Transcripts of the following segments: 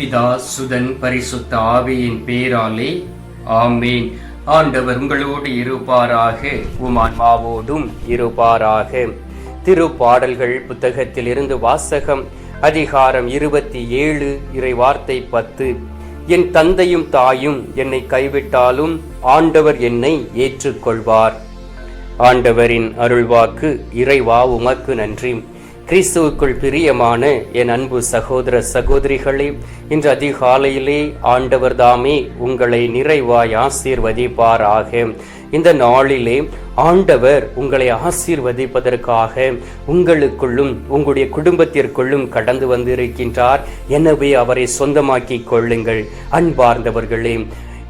பிதா சுதன் பரிசுத்த ஆவியின் பேராலே ஆமேன். ஆண்டவர் உங்களோடு இருப்பாராக உமான்மாவோடும் இருப்பாராக. திருப்பாடல்கள் புத்தகத்திலிருந்து வாசகம் அதிகாரம் இருபத்தி ஏழு இறை வார்த்தை பத்து. என் தந்தையும் தாயும் என்னை கைவிட்டாலும் ஆண்டவர் என்னை ஏற்றுக்கொள்வார். ஆண்டவரின் அருள்வாக்கு இறைவா உமக்கு நன்றி. கிறிஸ்துவுக்குள் பிரியமான என் அன்பு சகோதர சகோதரிகளே இன்று அதிகாலையிலே ஆண்டவர் தாமே உங்களை நிறைவாய் ஆசீர்வதிப்பாராக. இந்த நாளிலே ஆண்டவர் உங்களை ஆசீர்வதிப்பதற்காக உங்களுக்குள்ளும் உங்களுடைய குடும்பத்திற்குள்ளும் கடந்து வந்திருக்கின்றார். எனவே அவரை சொந்தமாக்கிக் கொள்ளுங்கள். அன்பார்ந்தவர்களே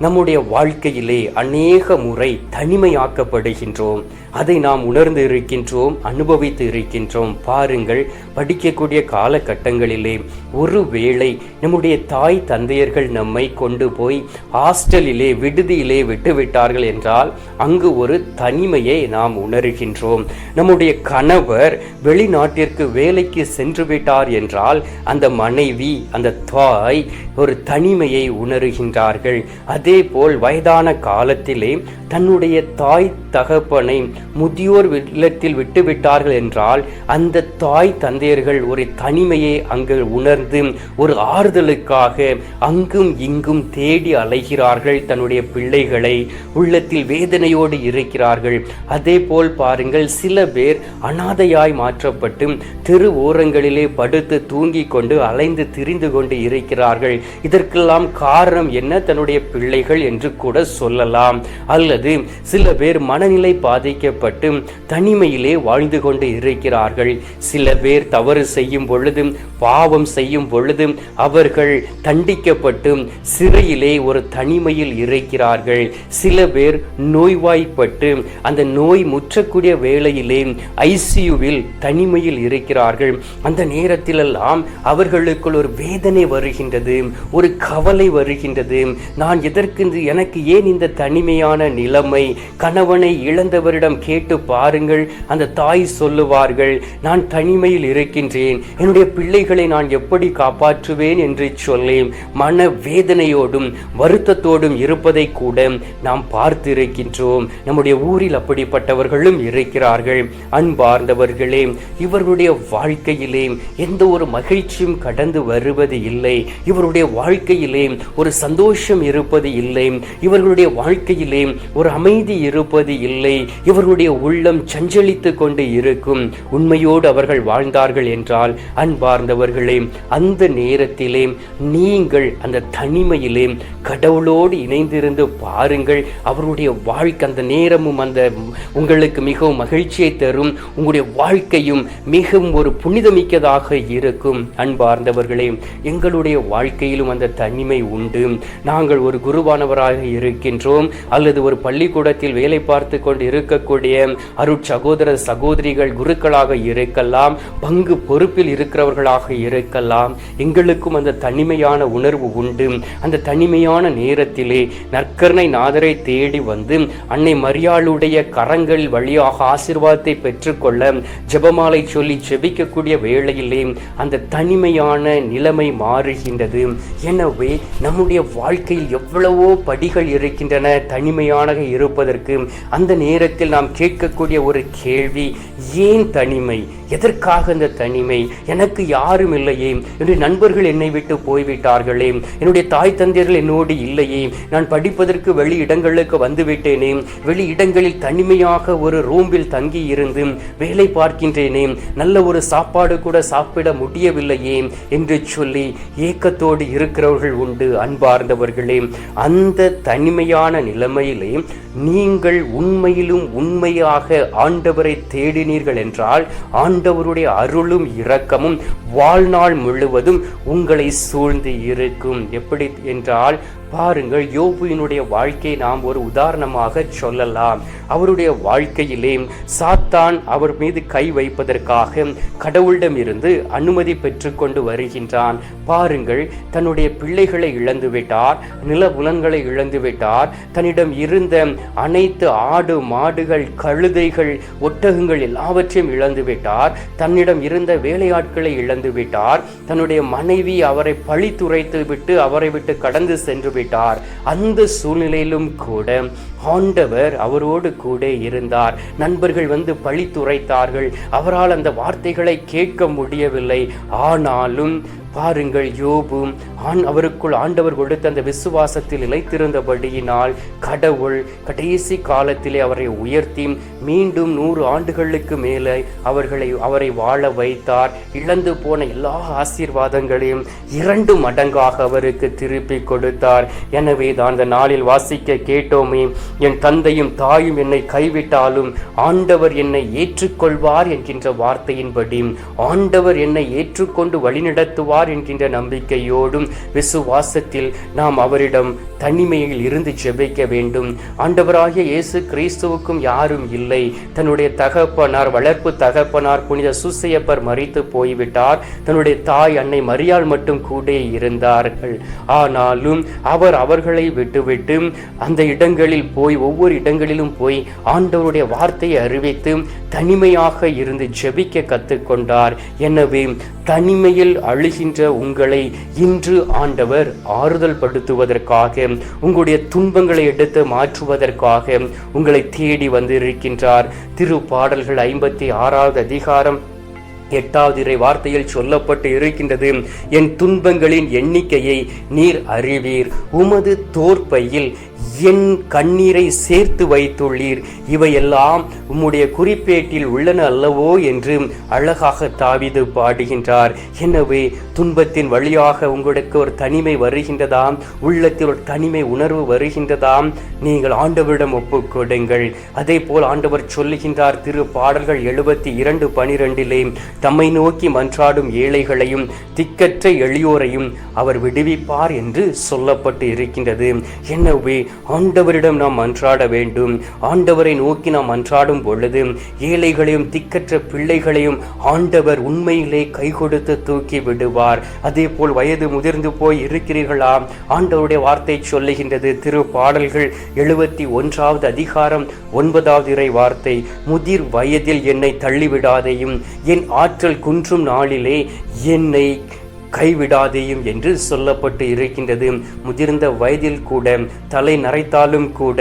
நம்முடைய வாழ்க்கையிலே அநேக முறை தனிமையாக்கப்படுகின்றோம். அதை நாம் உணர்ந்து இருக்கின்றோம் அனுபவித்து இருக்கின்றோம். பாருங்கள் படிக்கக்கூடிய காலகட்டங்களிலே ஒருவேளை நம்முடைய தாய் தந்தையர்கள் நம்மை கொண்டு போய் ஹாஸ்டலிலே விடுதியிலே விட்டுவிட்டார்கள் என்றால் அங்கு ஒரு தனிமையை நாம் உணர்கின்றோம். நம்முடைய கணவர் வெளிநாட்டிற்கு வேலைக்கு சென்று விட்டார் என்றால் அந்த மனைவி அந்த தாய் ஒரு தனிமையை உணர்கின்றார்கள். அதே போல் வயதான காலத்திலே தன்னுடைய தாய் தகப்பனை முதியோர் இல்லத்தில் விட்டுவிட்டார்கள் என்றால் அந்த தாய் தந்தையர்கள் ஒரு தனிமையை அங்கு உணர்ந்து ஒரு ஆறுதலுக்காக அங்கும் இங்கும் தேடி அலைகிறார்கள் தன்னுடைய பிள்ளைகளை. உள்ளத்தில் வேதனையோடு இருக்கிறார்கள். அதே போல் பாருங்கள் சில பேர் அனாதையாய் மாற்றப்பட்டு தெரு ஓரங்களிலே படுத்து தூங்கிக் கொண்டு அலைந்து திரிந்து கொண்டு இருக்கிறார்கள். இதற்கெல்லாம் காரணம் என்ன? தன்னுடைய பிள்ளை பிள்ளைகள் என்று கூட சொல்லலாம். அல்லது சில பேர் மனநிலை பாதிக்கப்பட்டு தனிமையிலே வாழ்ந்து கொண்டு இருக்கிறார்கள். சில பேர் தவறு செய்யும் பொழுது பாவம் செய்யும் பொழுது அவர்கள் தண்டிக்கப்பட்டு சிறையிலே ஒரு தனிமையில் இருக்கிறார்கள். சில பேர் நோய்வாய்ப்பட்டு அந்த நோய் முற்றக்கூடிய வேளையிலே ஐசியூவில் தனிமையில் இருக்கிறார்கள். அந்த நேரத்திலெல்லாம் அவர்களுக்குள் ஒரு வேதனை வருகின்றது ஒரு கவலை வருகின்றது. நான் எதற்கு இருக்கின்ற எனக்கு ஏன் இந்த தனிமையான நிலைமை? கணவனை இழந்தவரிடம் கேட்டு பாருங்கள் அந்த தாய் சொல்லுவார்கள் நான் தனிமையில் இருக்கின்றேன் என்னுடைய பிள்ளைகளை நான் எப்படி காப்பாற்றுவேன் என்று சொல்லி மன வேதனையோடும் வருத்தத்தோடும் இருப்பதை கூட நாம் பார்த்திருக்கின்றோம். நம்முடைய ஊரில் அப்படிப்பட்டவர்களும் இருக்கிறார்கள். அன்பார்ந்தவர்களே இவர்களுடைய வாழ்க்கையிலே எந்த ஒரு மகிழ்ச்சியும் கடந்து வருவது இல்லை. இவருடைய வாழ்க்கையிலே ஒரு சந்தோஷம் இருப்பது இல்லை. இவர்களுடைய வாழ்க்கையிலே ஒரு அமைதி இருப்பது இல்லை. இவர்களுடைய உள்ளம் சஞ்சலித்து கொண்டு இருக்கும். உண்மையோடு அவர்கள் வாழ்ந்தார்கள் என்றால் அன்பார்ந்தவர்களே அந்த நேரத்திலே நீங்கள் அந்த தனிமையிலே கடவுளோடு இணைந்திருந்து பாருங்கள். அவருடைய வாழ்க்கை அந்த நேரமும் அந்த உங்களுக்கு மிகவும் மகிழ்ச்சியை தரும். உங்களுடைய வாழ்க்கையும் மிகவும் ஒரு புனிதமிக்கதாக இருக்கும். அன்பார்ந்தவர்களே எங்களுடைய வாழ்க்கையிலும் அந்த தனிமை உண்டு. நாங்கள் ஒரு குரு குருவானவராக இருக்கின்றோம். அல்லது ஒரு பள்ளிக்கூடத்தில் வேலை பார்த்து கொண்டு இருக்கக்கூடிய அருட்சகோதர சகோதரிகள் குருக்களாக இருக்கலாம். பங்கு பொறுப்பில் இருக்கிறவர்களாக இருக்கலாம். எங்களுக்கும் அந்த தனிமையான உணர்வு உண்டு. அந்த தனிமையான நேரத்திலே நற்கரணை நாதரை தேடி வந்து அன்னை மரியாளுடைய கரங்கள் வழியாக ஆசிர்வாதத்தை பெற்றுக்கொள்ள ஜபமாலை சொல்லி செபிக்கக்கூடிய வேளையிலே அந்த தனிமையான நிலைமை மாறுகின்றது. எனவே நம்முடைய வாழ்க்கையில் எவ்வளவு படிகள் இருக்கின்றன தனிமையான இருப்பதற்கு. அந்த நேரத்தில் நாம் கேட்கக்கூடிய ஒரு கேள்வி ஏன் தனிமை? எதற்காக இந்த தனிமை? எனக்கு யாரும் இல்லையே. என்னுடைய நண்பர்கள் என்னை விட்டு போய்விட்டார்களே. என்னுடைய தாய் தந்தையர்கள் என்னோடு இல்லையே. நான் படிப்பதற்கு வெளி இடங்களுக்கு வந்துவிட்டேனே. வெளி இடங்களில் தனிமையாக ஒரு ரூம்பில் தங்கி இருந்து வேலை பார்க்கின்றேனே. நல்ல ஒரு சாப்பாடு கூட சாப்பிட முடியவில்லையே என்று சொல்லி ஏக்கத்தோடு இருக்கிறவர்கள் உண்டு அன்பார்ந்தவர்களே. அந்த தனிமையான நிலைமையிலே நீங்கள் உண்மையிலும் உண்மையாக ஆண்டவரை தேடினீர்கள் என்றால் ஆண்டவருடைய அருளும் இரக்கமும் வாழ்நாள் முழுவதும் உங்களை சூழ்ந்து இருக்கும். எப்படி என்றால் பாருங்கள் யோபுவினுடைய வாழ்க்கையை நாம் ஒரு உதாரணமாக சொல்லலாம். அவருடைய வாழ்க்கையிலே சாத்தான் அவர் மீது கை வைப்பதற்காக கடவுளிடம் இருந்து அனுமதி பெற்றுக்கொண்டு வருகின்றான். பாருங்கள் தன்னுடைய பிள்ளைகளை இழந்து விட்டார் நிலபுலன்களை இழந்து விட்டார் தன்னிடம் இருந்த அனைத்து ஆடு மாடுகள் கழுதைகள் ஒட்டகங்கள் எல்லாவற்றையும் இழந்துவிட்டார். தன்னிடம் இருந்த வேலையாட்களை இழந்து விட்டார் தன்னுடைய மனைவி அவரை பழித்துரைத்து விட்டு அவரை விட்டு கடந்து சென்று விட்டார் அந்த சூழ்நிலையிலும் கூட ஆண்டவர் அவரோடு கூட இருந்தார். நண்பர்கள் வந்து பழித்துரைத்தார்கள் அவரால் அந்த வார்த்தைகளை கேட்க முடியவில்லை. ஆனாலும் பாருங்கள் யோபும் ஆண் அவருக்குள் ஆண்டவர் கொடுத்த அந்த விசுவாசத்தில் நிலைத்திருந்தபடியினால் கடவுள் கடைசி காலத்திலே அவரை உயர்த்தி மீண்டும் நூறு ஆண்டுகளுக்கு மேலே அவர்களை அவரை வாழ வைத்தார். இழந்து போன எல்லா ஆசீர்வாதங்களையும் இரண்டு மடங்காக அவருக்கு திருப்பி கொடுத்தார். எனவே தான் அந்த நாளில் வாசிக்க கேட்டோமே என் தந்தையும் தாயும் என்னை கைவிட்டாலும் ஆண்டவர் என்னை ஏற்றுக்கொள்வார் என்கின்ற வார்த்தையின்படி ஆண்டவர் என்னை ஏற்றுக்கொண்டு வழிநடத்துவார் என்கின்ற நம்பிக்கையோடும் விசுவாசத்தில் நாம் அவரிடம் தனிமையில் இருந்து ஜெபிக்க வேண்டும். ஆண்டவராகிய இயேசு கிறிஸ்துவுக்கும் யாரும் இல்லை. தன்னுடைய தகப்பனார் வளர்ப்பு தகப்பனார் புனித சுசையப்பர் மறித்து போய்விட்டார். தன்னுடைய தாய் அன்னை மரியாள் மட்டும் கூட இருந்தார்கள். ஆனாலும் அவர் அவர்களை விட்டுவிட்டு அந்த இடங்களில் போய் ஒவ்வொரு இடங்களிலும் போய் ஆண்டவருடைய வார்த்தையை அறிவித்து தனிமையாக இருந்து ஜெபிக்க கற்றுக்கொண்டார் எனவே தனிமையில் அழுகின்ற உங்களை இன்று ஆண்டவர் ஆறுதல் படுத்துவதற்காக உங்களுடைய துன்பங்களை எடுத்து மாற்றுவதற்காக உங்களை தேடி வந்திருக்கின்றார். திரு பாடல்கள் ஐம்பத்தி ஆறாவது அதிகாரம் எட்டாவது இறை வார்த்தையில் சொல்லப்பட்டு இருக்கின்றது. என் துன்பங்களின் எண்ணிக்கையை நீர் அறிவீர். உமது தோற்பையில் என் கண்ணீரை சேர்த்து வைத்துள்ளீர். இவையெல்லாம் உம்முடைய குறிப்பேட்டில் உள்ளன அல்லவோ என்று அழகாக தாவிது பாடுகின்றார். எனவே துன்பத்தின் வழியாக உங்களுக்கு ஒரு தனிமை வருகின்றதாம் உள்ளத்தில் ஒரு தனிமை உணர்வு வருகின்றதாம். நீங்கள் ஆண்டவரிடம் ஒப்புக்கொடுங்கள் அதே போல் ஆண்டவர் சொல்லுகின்றார் திரு பாடல்கள் எழுபத்தி இரண்டு பனிரெண்டிலே தம்மை நோக்கி மன்றாடும் ஏழைகளையும் திக்கற்ற எளியோரையும் அவர் விடுவிப்பார் என்று சொல்லப்பட்டு இருக்கின்றது. எனவே ஆண்டவரிடம் நாம் அன்றாட வேண்டும். ஆண்டவரை நோக்கி நாம் அன்றாடும் பொழுது ஏழைகளையும் திக்கற்ற பிள்ளைகளையும் ஆண்டவர் உண்மையிலே கை கொடுத்து தூக்கி விடுவார். அதே போல் வயது முதிர்ந்து போய் இருக்கிறீர்களா ஆண்டவருடைய வார்த்தை சொல்லுகின்றது. திரு பாடல்கள் எழுபத்தி ஒன்றாவது அதிகாரம் ஒன்பதாவது இறை வார்த்தை. முதிர் வயதில் என்னை தள்ளிவிடாதையும் என் ஆற்றல் குன்றும் நாளிலே என்னை கைவிடாதேயும் என்று சொல்லப்பட்டு இருக்கின்றது. முதிர்ந்த வயதில் கூட தலை நரைத்தாலும் கூட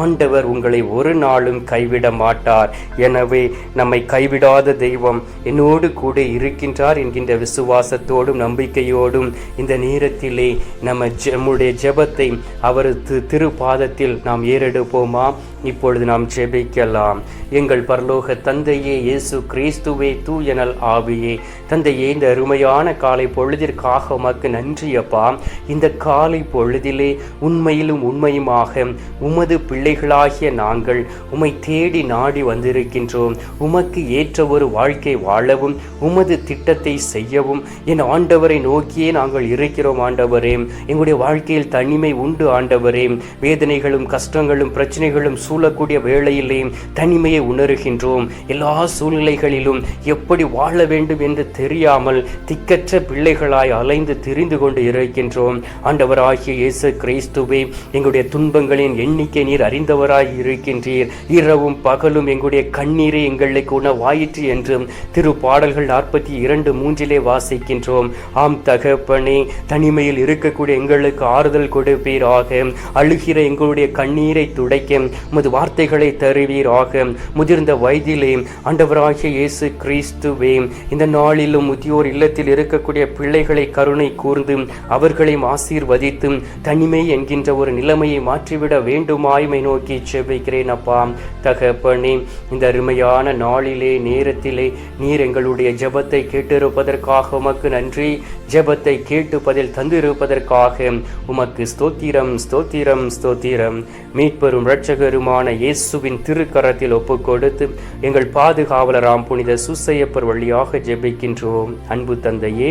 ஆண்டவர் உங்களை ஒரு நாளும் கைவிட மாட்டார். எனவே நம்மை கைவிடாத தெய்வம் என்னோடு கூட இருக்கின்றார் என்கின்ற விசுவாசத்தோடும் நம்பிக்கையோடும் இந்த நேரத்திலே நம்ம நம்முடைய ஜெபத்தை அவரது திருப்பாதத்தில் நாம் ஏறெடுப்போமா? இப்பொழுது நாம் ஜெபிக்கலாம். எங்கள் பரலோக தந்தையே இயேசு கிறிஸ்துவே தூயனல் ஆவியே. தந்தையே இந்த அருமையான காலை பொழுதிற்காக உமக்கு நன்றி அப்பா. இந்த காலை பொழுதிலே உண்மையிலும் உண்மையுமாக உமது பிள்ளைகளாகிய நாங்கள் உம்மை தேடி நாடி வந்திருக்கின்றோம். உமக்கு ஏற்ற ஒரு வாழ்க்கை வாழவும் உமது திட்டத்தை செய்யவும் என் ஆண்டவரை நோக்கியே நாங்கள் இருக்கிறோம் ஆண்டவரே. எங்களுடைய வாழ்க்கையில் தனிமை உண்டு ஆண்டவரே. வேதனைகளும் கஷ்டங்களும் பிரச்சனைகளும் சூழக்கூடிய வேளையிலே தனிமையை உணர்கின்றோம். எல்லா சூழ்நிலைகளிலும் எப்படி வாழ வேண்டும் என்று தெரியாமல் திக்கற்ற பிள்ளைகளாய் அலைந்து திரிந்து கொண்டு இருக்கின்றோம். ஆண்டவராகிய இயேசு கிறிஸ்துவே எங்களுடைய துன்பங்களின் எண்ணிக்கை நீர் அறிந்தவராய் இருக்கின்றீர். இரவும் பகலும் எங்களுடைய கண்ணீரை எங்களுக்கு உணவாயிற்று என்றும் திரு பாடல்கள் நாற்பத்தி இரண்டு மூன்றிலே வாசிக்கின்றோம். ஆம் தகப்பனே தனிமையில் இருக்கக்கூடிய எங்களுக்கு ஆறுதல் கொடுப்பீராக. அழுகிற எங்களுடைய கண்ணீரை துடைக்க உமது வார்த்தைகளை தருவீராக. முதிர்ந்த வயதிலே ஆண்டவராகிய இயேசு கிறிஸ்துவே இந்த நாளிலும் முதியோர் இல்லத்தில் இருக்கக்கூடிய பிள்ளைகளை கருணை கூர்ந்து அவர்களையும் ஆசீர்வதித்து தனிமை என்கின்ற ஒரு நிலைமையை மாற்றிவிட வேண்டுமாய்மை நோக்கி செபிக்கிறேன் அப்பா. தகப்பனே இந்த அருமையான நாளிலே நேரத்திலே நீர் எங்களுடைய ஜபத்தை கேட்டிருப்பதற்காக உமக்கு நன்றி. ஜபத்தை கேட்டு பதில் தந்திருப்பதற்காக உமக்கு ஸ்தோத்திரம் ஸ்தோத்திரம் ஸ்தோத்திரம். மீட்பெரும் இரட்சகருமா இரட்சகருமான இயேசுவின் திருக்கரத்தில் ஒப்புக் கொடுத்து எங்கள் பாதுகாவலராம் புனித சுசையப்பர் வழியாக ஜெபிக்கின்றோம். அன்பு தந்தையே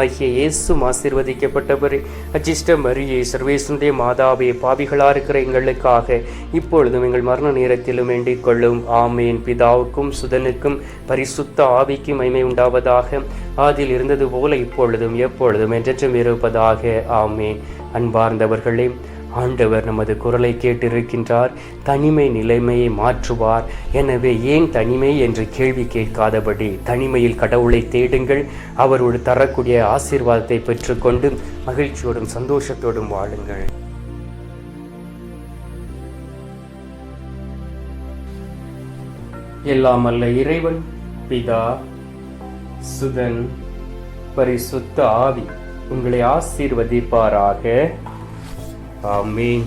கனியாகிய இயேசும் ஆசீர்வதிக்கப்பட்டவரே. அச்சிஷ்ட மரியே சர்வேசுந்தே மாதாவே பாவிகளாக இருக்கிற எங்களுக்காக இப்பொழுதும் எங்கள் மரண நேரத்திலும் வேண்டிக் கொள்ளும். ஆமேன். பிதாவுக்கும் சுதனுக்கும் பரிசுத்த ஆவிக்கும் மைமை உண்டாவதாக. ஆதில் இருந்தது போல இப்பொழுதும் எப்பொழுதும் என்றென்றும் இருப்பதாக. ஆமேன். அன்பார்ந்தவர்களே ஆண்டவர் நமது குரலை கேட்டிருக்கின்றார் தனிமை நிலைமையை மாற்றுவார். எனவே ஏன் தனிமை என்று கேள்வி கேட்காதபடி தனிமையில் கடவுளை தேடுங்கள் அவரோடு தரக்கூடிய ஆசீர்வாதத்தை பெற்றுக்கொண்டு மகிழ்ச்சியோடும் சந்தோஷத்தோடும் வாழுங்கள். எல்லாம் அல்ல இறைவன் பிதா சுதன் பரிசுத்த ஆவி உங்களை ஆசீர்வதிப்பாராக. ஆமீன்